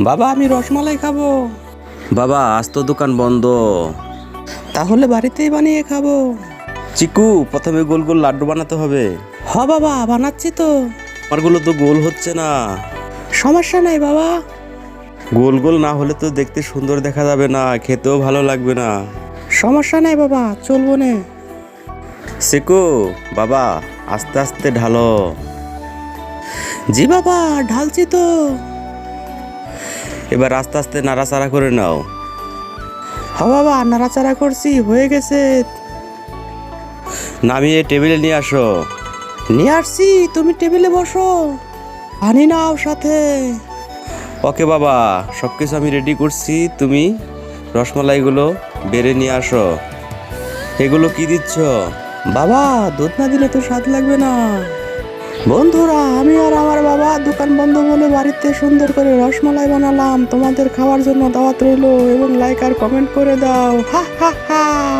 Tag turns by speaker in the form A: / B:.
A: বাবা আমি রসমালাই খাব।
B: বাবা আজ তো দোকান বন্ধ।
A: তাহলে বাড়িতেই বানিয়ে খাব।
B: চিকু প্রথমে গোল গোল লাড্ডু বানাতে হবে।
A: হ বাবা বানাচ্ছি তো।
B: আমারগুলো তো গোল হচ্ছে না।
A: সমস্যা নাই বাবা।
B: গোল গোল না হলে তো দেখতে সুন্দর দেখা যাবে না খেতেও ভালো লাগবে না।
A: সমস্যা নাই বাবা চলবো নে।
B: চিকু বাবা আস্তে আস্তে ঢালো।
A: জি বাবা ঢালছি তো।
B: এবার আস্তে আস্তে নাড়াচাড়া করে নাও।
A: হা বাবা নাড়াচাড়া করছি হয়ে গেছে।
B: নামিয়ে টেবিলে নিয়ে আসো।
A: নিয়ে আসছি তুমি টেবিলে বসো। আনি নাও সাথে।
B: ওকে বাবা সব কিছু আমি রেডি করছি। তুমি রসমালাইগুলো বেড়ে নিয়ে আসো। এগুলো কি দিচ্ছ?
A: বাবা দুধ না দিলে তো স্বাদ লাগবে না। বন্ধুরা আমি আর আমার বাবা দোকান বন্ধ বাড়িতে সুন্দর করে রসমালাই বানালাম। তোমাদের খাওয়ার জন্য দাওয়াত রইল এবং লাইক আর কমেন্ট করে দাও। হা হা হা।